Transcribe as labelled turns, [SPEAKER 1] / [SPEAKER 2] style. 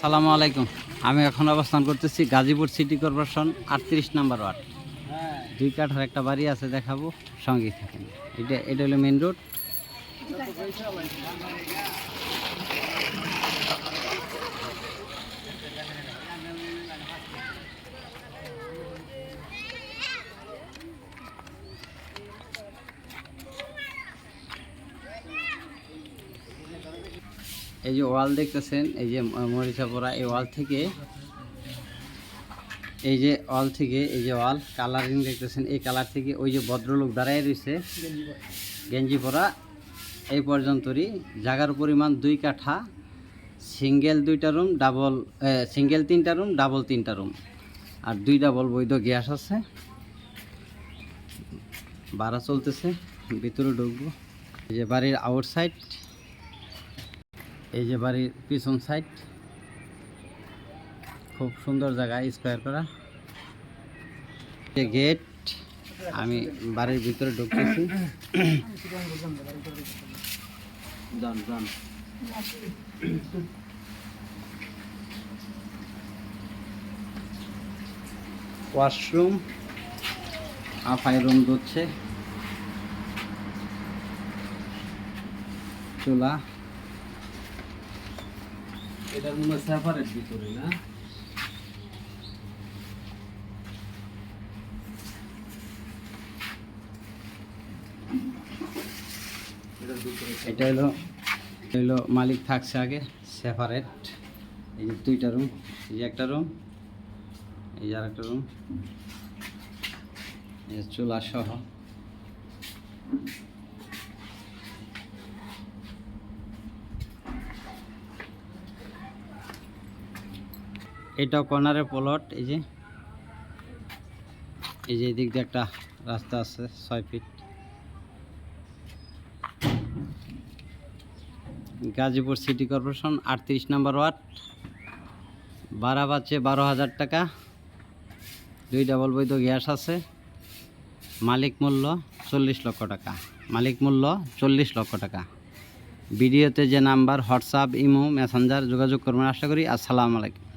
[SPEAKER 1] সালামু আলাইকুম। আমি এখন অবস্থান করতেছি গাজীপুর সিটি কর্পোরেশন, আটত্রিশ নাম্বার ওয়ার্ড। দুই কাঠার একটা বাড়ি আছে দেখাবো সঙ্গে থাকেন। এটা এটা হলো মেন রোড এই যে ওয়াল দেখতেছেন, এই যে মরিচাপড়া এই ওয়াল থেকে, এই যে ওয়াল থেকে, এই যে ওয়াল, কালারিং দেখতেছেন, এই কালার থেকে ওই যে ভদ্রলোক দাঁড়ায় রয়েছে, গেঞ্জি পরা, এই পর্যন্তরই, জায়গার পরিমাণ দুই কাঠা, সিঙ্গেল দুইটা রুম, ডাবল সিঙ্গেল তিনটা রুম, ডাবল তিনটা রুম, আর দুই ডাবল বৈধ গ্যাস আছে। ভাড়া চলতেছে, ভিতরে ঢুকবো। এই যে বাড়ির আউটসাইড এই যে বাড়ির পিছন সাইড খুব সুন্দর জায়গা স্কোয়ার করা। গেট আমি বাড়ির ভিতরে ঢুকতেছি। ওয়াশরুম আফাই রুম ধুচ্ছে চুলা।
[SPEAKER 2] এটার মনে সেপারেট ভিতরে, না?
[SPEAKER 1] এটা হলো এটা হলো মালিক থাকছে আগে সেপারেট এই যে দুইটা রুম এই একটা রুম এই আর একটা রুম এই চুলা সহ। এটাও কর্নারের প্লট এই যে। এই যে এদিক দিয়ে একটা রাস্তা আছে, ছয় ফিট গাজীপুর সিটি কর্পোরেশন, আটত্রিশ নম্বর ওয়ার্ড। ভাড়া পাচ্ছে বারো হাজার টাকা। দুই ডাবল বৈধ গ্যাস আছে। মালিক মূল্য চল্লিশ লক্ষ টাকা। মালিক মূল্য চল্লিশ লক্ষ টাকা। ভিডিওতে যে নাম্বার, হোয়াটসঅ্যাপ, ইমো, মেসেঞ্জার যোগাযোগ করবেন, আশা করি। আসসালামু আলাইকুম।